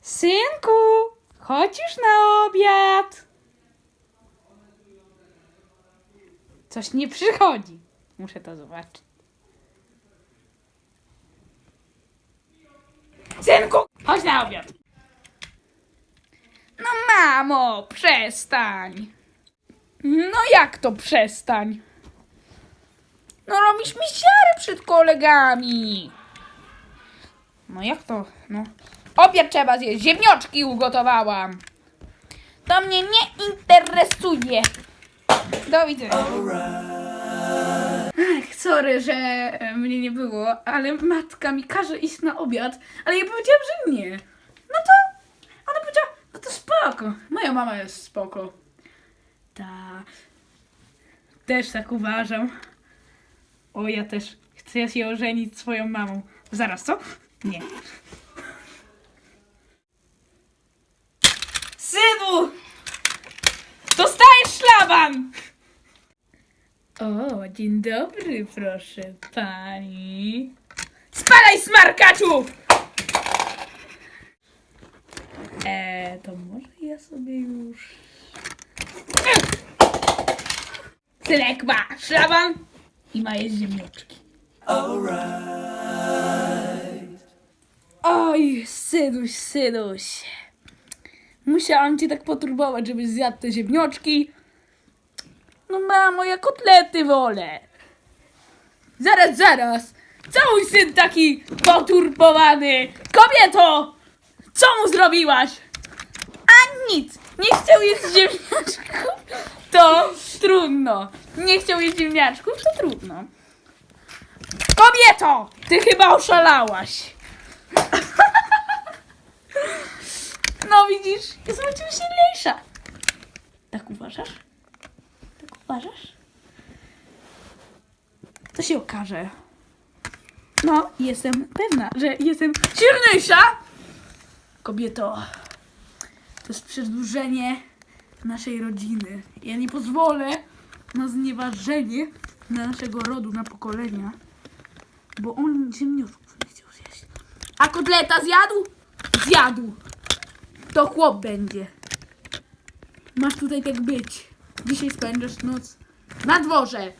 Synku, chodź już na obiad. Coś nie przychodzi. Muszę to zobaczyć. Synku, chodź na obiad. No mamo, przestań. No jak to przestań? No robisz mi siary przed kolegami. No jak to? No. Obiad trzeba zjeść. Ziemnioczki ugotowałam. To mnie nie interesuje. Do widzenia. Ach, sorry, że e, mnie nie było, ale matka mi każe iść na obiad, ale ja powiedziałam, że nie. No to ona powiedziała, no to spoko. Moja mama jest spoko. Ta. Też tak uważam. O, ja też chcę się ożenić swoją mamą. Zaraz, co? Nie. Synu! Dostajesz szlaban! O, dzień dobry, proszę pani. Spadaj, smarkaczu! Eee, to może ja sobie już... Synek ma szlaban i ma jeść ziemniaczki. Oj, synuś, synuś. Musiałam cię tak poturbować, żebyś zjadł te ziemnioczki. No mamo, ja kotlety wolę. Zaraz, zaraz. Co mój syn taki poturbowany? Kobieto! Co mu zrobiłaś? A nic. Nie chciał jeść ziemniaczków. To trudno. Nie chciał jeść ziemniaczków, to trudno. Kobieto! Ty chyba oszalałaś. No widzisz, jestem ciebie silniejsza. Tak uważasz? Tak uważasz? To się okaże. No, jestem pewna, że jestem silniejsza. Kobieto, to jest przedłużenie naszej rodziny. Ja nie pozwolę na znieważenie naszego rodu, na pokolenia, bo on ziemniaczków nie chciał zjeść. A kotleta zjadł? Zjadł to chłop będzie. Masz tutaj tak być. Dzisiaj spędzasz noc na dworze.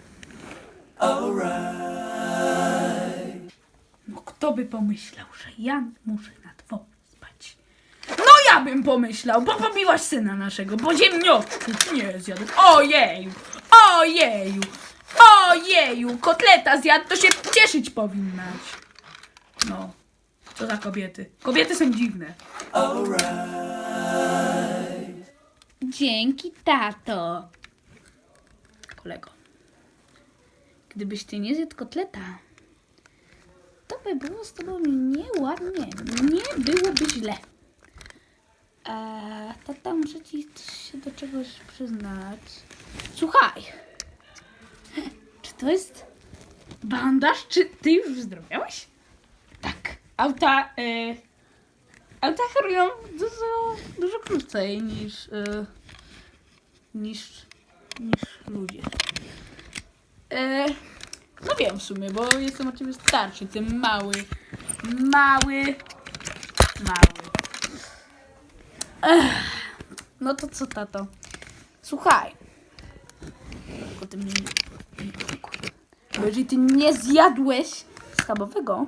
No kto by pomyślał, że ja muszę na dworze spać? No ja bym pomyślał, bo pobiłaś syna naszego, bo ziemniaczków nie zjadł. Ojeju, ojeju, ojeju, kotleta zjadł, to się cieszyć powinnaś. No, co za kobiety. Kobiety są dziwne. Dzięki, tato. Kolego, gdybyś ty nie zjadł kotleta, to by było z tobą nieładnie. Nie byłoby źle. Eee, tata, muszę ci się do czegoś przyznać. Słuchaj, czy to jest bandaż? Czy ty już wyzdrowiałeś? Tak. Auta, y, auta chorują dużo, dużo krócej niż, y, niż, niż ludzie. E, no wiem w sumie, bo jestem ciebie starszy, ty mały, mały, mały. No to co, tato? Słuchaj. Tylko ty mnie jeżeli ty nie zjadłeś schabowego,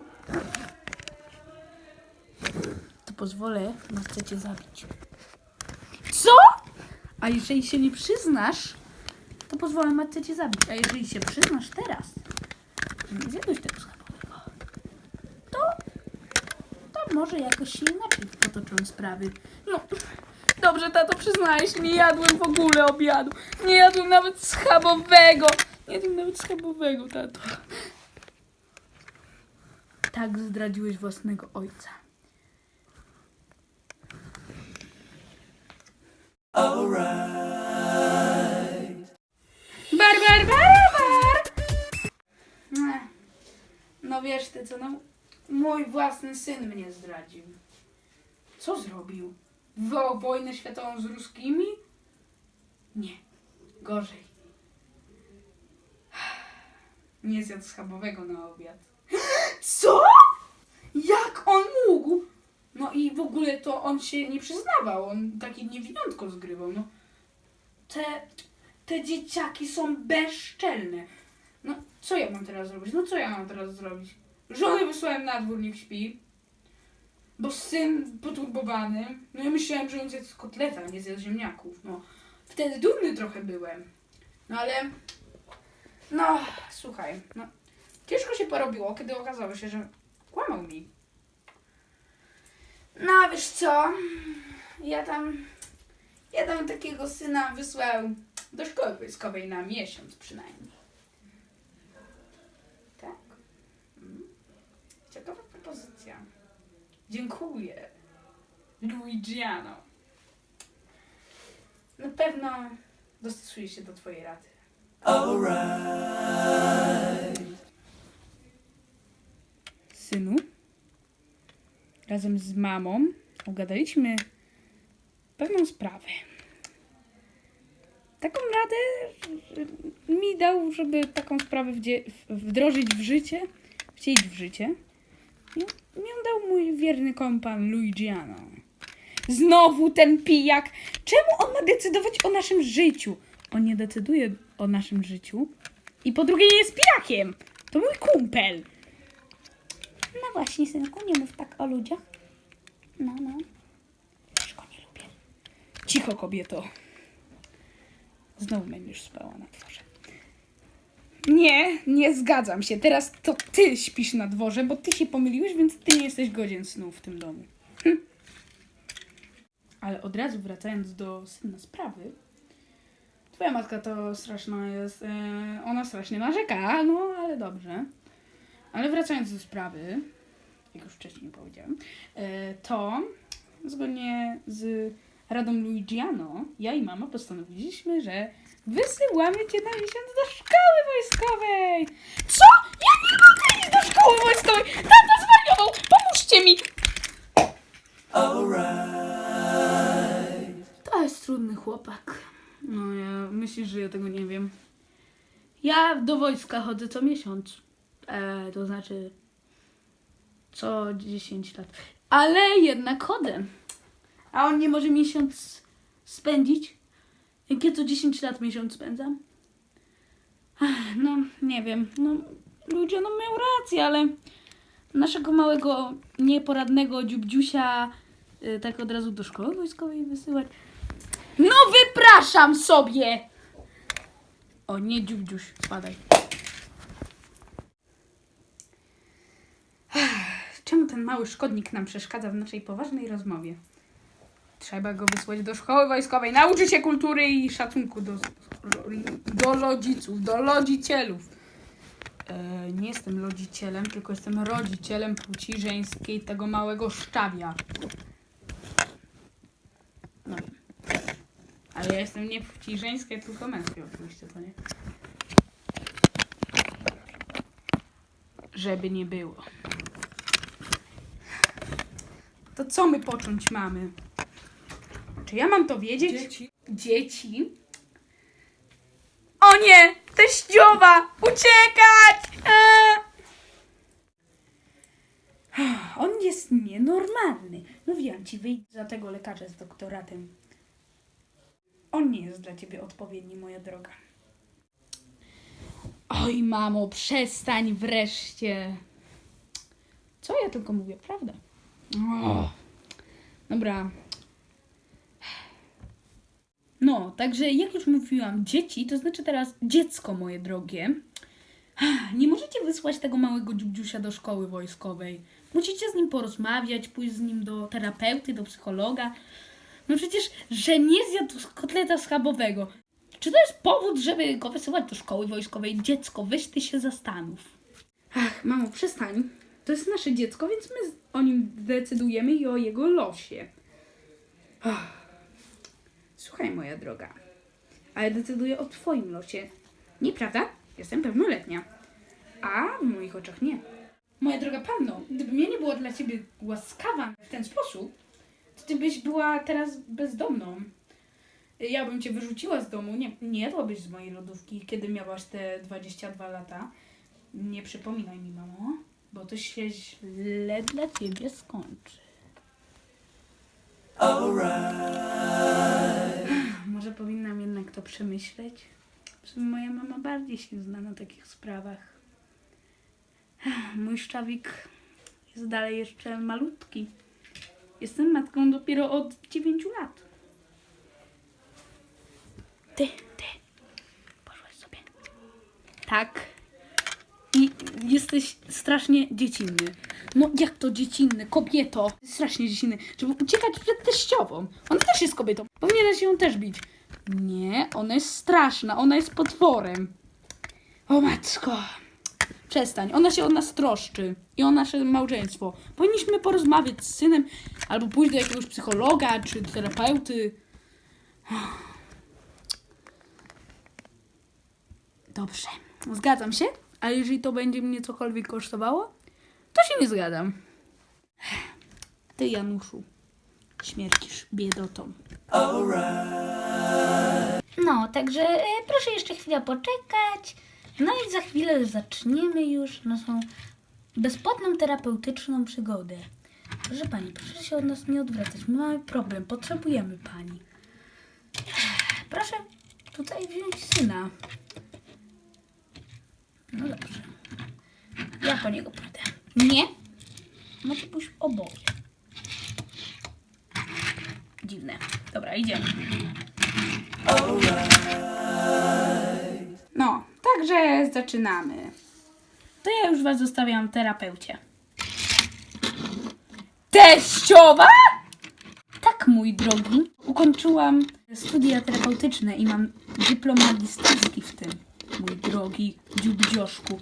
to pozwolę matce cię zabić. Co? A jeżeli się nie przyznasz, to pozwolę matce cię zabić. A jeżeli się przyznasz teraz, że nie zjadłeś tego schabowego, to, to może jakoś się inaczej potoczą sprawy. No, dobrze, tato, przyznałeś, nie jadłem w ogóle obiadu. Nie jadłem nawet schabowego. Nie jadłem nawet schabowego, tato. Tak zdradziłeś własnego ojca. Bar, bar, bar, bar! No wiesz ty co, no mój własny syn mnie zdradził. Co zrobił? Wywołał wojnę światową z ruskimi? Nie, gorzej. nie zjadł schabowego na obiad. Co? Jak on mógł? No i w ogóle to on się nie przyznawał, on takie niewiniątko zgrywał, no. Te, te dzieciaki są bezczelne. No, co ja mam teraz zrobić? No co ja mam teraz zrobić? Żonę wysłałem na dwór, niech śpi. Bo syn poturbowany. No ja myślałem, że on zjadł kotleta, nie zjadł ziemniaków. No, wtedy dumny trochę byłem. No ale... No, słuchaj, no... Ciężko się porobiło, kiedy okazało się, że kłamał mi. No, a wiesz co? Ja tam... Ja tam takiego syna wysłał do szkoły wojskowej na miesiąc przynajmniej. Tak? Mm. Ciekawa propozycja. Dziękuję. Luigiano. Na pewno dostosuję się do twojej rady. Synu, razem z mamą ogadaliśmy pewną sprawę. Taką radę mi dał, żeby taką sprawę wdrożyć w życie, wcielić w życie. I mi dał mój wierny kompan Luigiano. Znowu ten pijak. Czemu on ma decydować o naszym życiu? On nie decyduje o naszym życiu. I po drugie nie jest pijakiem. To mój kumpel. No właśnie, synku, nie mów tak o ludziach. No, no. Już go nie lubię. Cicho, kobieto. Znowu będziesz spała na dworze. Nie, nie zgadzam się. Teraz to ty śpisz na dworze, bo ty się pomyliłeś, więc ty nie jesteś godzien snu w tym domu. Hm. Ale od razu wracając do sedna sprawy, twoja matka to straszna jest, e, ona strasznie narzeka, no ale dobrze. Ale wracając do sprawy, jak już wcześniej powiedziałem, e, to zgodnie z radą Luigiano, ja i mama postanowiliśmy, że wysyłamy cię na miesiąc do szkoły wojskowej. Co? Ja nie mogę iść do szkoły wojskowej! Tata zwariował! Pomóżcie mi! To jest trudny chłopak. No ja myślisz, że ja tego nie wiem. Ja do wojska chodzę co miesiąc. E, to znaczy co 10 lat. Ale jednak chodzę. A on nie może miesiąc spędzić? Jak ja co 10 lat miesiąc spędzam? Ach, No, nie wiem. No, ludzie no miał rację, ale naszego małego, nieporadnego dziubdziusia y, tak od razu do szkoły wojskowej wysyłać. No wypraszam sobie! O, nie dziubdziuś, spadaj. Czemu ten mały szkodnik nam przeszkadza w naszej poważnej rozmowie? Trzeba go wysłać do szkoły wojskowej, nauczy się kultury i szacunku do, do rodziców, do rodzicielów. E, nie jestem rodzicielem, tylko jestem rodzicielem płci żeńskiej tego małego szczawia. No. Ale ja jestem nie płci żeńskiej, tylko męskiej oczywiście, to nie? Żeby nie było. To co my począć mamy? Czy ja mam to wiedzieć? Dzieci. Dzieci? O nie! Teściowa! Uciekać! Eee! On jest nienormalny. Mówiłam ci, wyjdź za tego lekarza z doktoratem. On nie jest dla ciebie odpowiedni, moja droga. Oj, mamo, przestań wreszcie. Co ja tylko mówię, prawda? O. Dobra. No, także jak już mówiłam, dzieci, to znaczy teraz dziecko moje drogie. Nie możecie wysłać tego małego dziubdziusia do szkoły wojskowej. Musicie z nim porozmawiać, pójść z nim do terapeuty, do psychologa. No przecież, że nie zjadł kotleta schabowego. Czy to jest powód, żeby go wysyłać do szkoły wojskowej? Dziecko, weź ty się zastanów. Ach, mamo, przestań. To jest nasze dziecko, więc my o nim decydujemy i o jego losie. Ach. Słuchaj, moja droga, ale decyduję o twoim losie. Nieprawda? Jestem pełnoletnia. A w moich oczach nie. Moja droga panno, gdybym ja nie była dla ciebie łaskawa w ten sposób, to ty byś była teraz bezdomną. Ja bym cię wyrzuciła z domu, nie, nie jadłabyś z mojej lodówki, kiedy miałaś te 22 lata. Nie przypominaj mi, mamo, bo to się źle dla ciebie skończy. Przemyśleć? W sumie moja mama bardziej się zna na takich sprawach. Mój szczawik jest dalej jeszcze malutki. Jestem matką dopiero od 9 lat. Ty, ty, poszłaś sobie. Tak. I jesteś strasznie dziecinny. No jak to dziecinny? Kobieto. Strasznie dziecinny. Żeby uciekać przed teściową. Ona też jest kobietą. Powinieneś ją też bić. Nie, ona jest straszna. Ona jest potworem. O matko. Przestań. Ona się o nas troszczy. I o nasze małżeństwo. Powinniśmy porozmawiać z synem. Albo pójść do jakiegoś psychologa czy terapeuty. Dobrze. Zgadzam się. A jeżeli to będzie mnie cokolwiek kosztowało, to się nie zgadzam. Ty, Januszu, śmiercisz biedotą. No, także e, proszę jeszcze chwilę poczekać. No i za chwilę zaczniemy już naszą bezpłatną terapeutyczną przygodę. Proszę pani, proszę się od nas nie odwracać. My mamy problem, potrzebujemy pani. Proszę tutaj wziąć syna. No dobrze. Ja po niego pójdę. Nie? No to pójść oboje. Dziwne. Dobra, idziemy. Zaczynamy. To ja już was zostawiam terapeucie. Teściowa? Tak, mój drogi. Ukończyłam studia terapeutyczne i mam dyplom magisterski w tym. Mój drogi dziubdzioszku.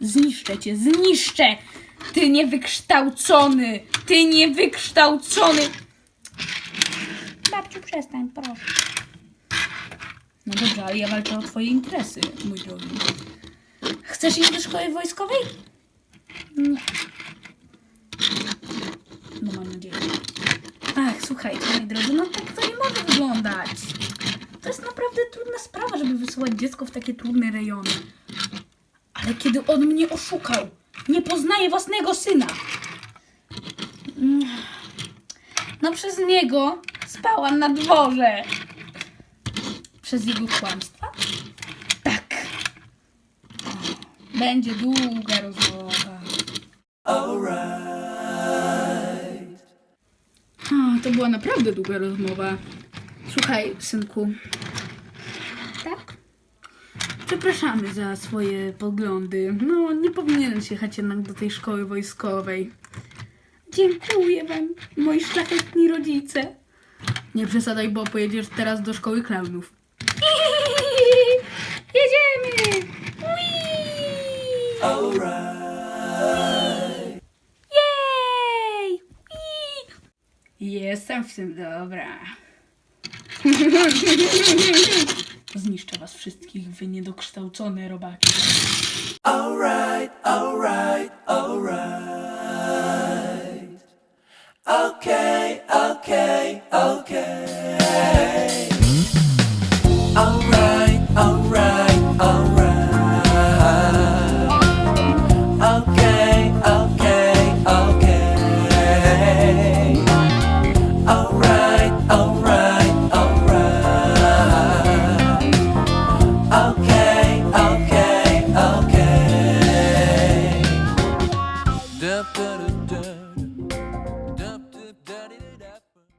Zniszczę cię, zniszczę! Ty niewykształcony! Ty niewykształcony! Babciu, przestań, proszę. No dobrze, ale ja walczę o twoje interesy, mój drogi. Chcesz iść do szkoły wojskowej? Nie. No mam nadzieję. Ach, słuchajcie, moi drodzy, no tak to nie może wyglądać. To jest naprawdę trudna sprawa, żeby wysyłać dziecko w takie trudne rejony. Ale kiedy on mnie oszukał, nie poznaje własnego syna. No przez niego spałam na dworze. Przez jego kłamstwa? Tak. O, Będzie długa rozmowa. A, to była naprawdę długa rozmowa. Słuchaj, synku. Tak? Przepraszamy za swoje poglądy. No, nie powinieneś jechać jednak do tej szkoły wojskowej. Dziękuję wam, moi szlachetni rodzice. Nie przesadaj, bo pojedziesz teraz do szkoły klaunów. Jej! Jestem w tym dobra. Zniszczę was wszystkich, wy niedokształcone robaki. Alright, alright, alright. Okay,